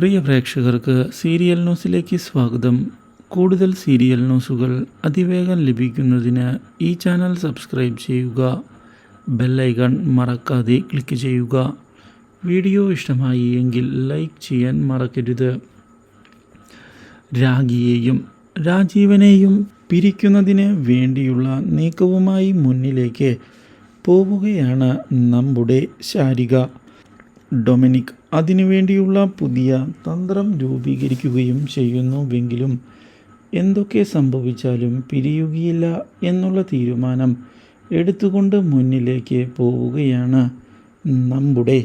പ്രിയ പ്രേക്ഷകർക്ക് സീരിയൽ ന്യൂസിലേക്ക് സ്വാഗതം. കൂടുതൽ സീരിയൽ ന്യൂസുകൾ അതിവേഗം ലഭിക്കുന്നതിന് ഈ ചാനൽ സബ്സ്ക്രൈബ് ചെയ്യുക. ബെല്ലൈക്കൺ മറക്കാതെ ക്ലിക്ക് ചെയ്യുക. വീഡിയോ ഇഷ്ടമായി എങ്കിൽ ലൈക്ക് ചെയ്യാൻ മറക്കരുത്. രാഗിയെയും രാജീവനെയും പിരിക്കുന്നതിന് വേണ്ടിയുള്ള നീക്കവുമായി മുന്നിലേക്ക് പോവുകയാണ് നമ്മുടെ ശാരിക. ഡൊമിനിക് അതിനുവേണ്ടിയുള്ള പുതിയ തന്ത്രം രൂപീകരിക്കുകയും ചെയ്യുന്നുവെങ്കിലും എന്തൊക്കെ സംഭവിച്ചാലും പിരിയുകയില്ല എന്നുള്ള തീരുമാനം എടുത്തുകൊണ്ട് മുന്നിലേക്ക് പോവുകയാണ് നമ്മുടെ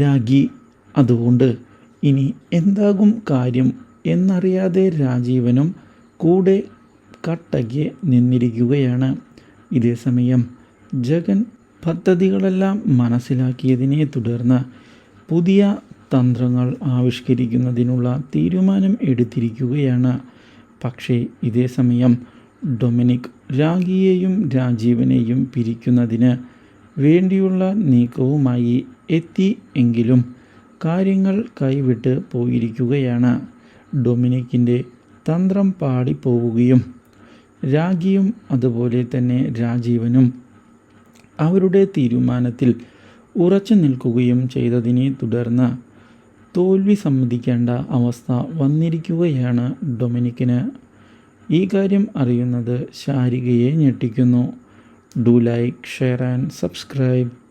രാഗി. അതുകൊണ്ട് ഇനി എന്താകും കാര്യം എന്നറിയാതെ രാജീവനും കൂടെ കട്ടയ്ക്ക് നിന്നിരിക്കുകയാണ്. ഇതേസമയം ജഗൻ പദ്ധതികളെല്ലാം മനസ്സിലാക്കിയതിനെ തുടർന്ന് പുതിയ തന്ത്രങ്ങൾ ആവിഷ്കരിക്കുന്നതിനുള്ള തീരുമാനം എടുത്തിരിക്കുകയാണ്. പക്ഷേ ഇതേ സമയം ഡൊമിനിക് രാഗിയെയും രാജീവനെയും പിരിക്കുന്നതിന് വേണ്ടിയുള്ള നീക്കവുമായി എത്തി എങ്കിലും കാര്യങ്ങൾ കൈവിട്ട് പോയിരിക്കുകയാണ്. ഡൊമിനിക്കിന്റെ തന്ത്രം പാടിപ്പോവുകയും രാഗിയും അതുപോലെ തന്നെ രാജീവനും അവരുടെ തീരുമാനത്തിൽ ഉറച്ചു നിൽക്കുകയും ചെയ്തതിനെ തുടർന്ന് തോൽവി സമ്മതിക്കേണ്ട അവസ്ഥ വന്നിരിക്കുകയാണ് ഡൊമിനിക്കിന്. ഈ കാര്യം അറിയുന്നത് ശാരികയെ ഞെട്ടിക്കുന്നു. Do like share and subscribe.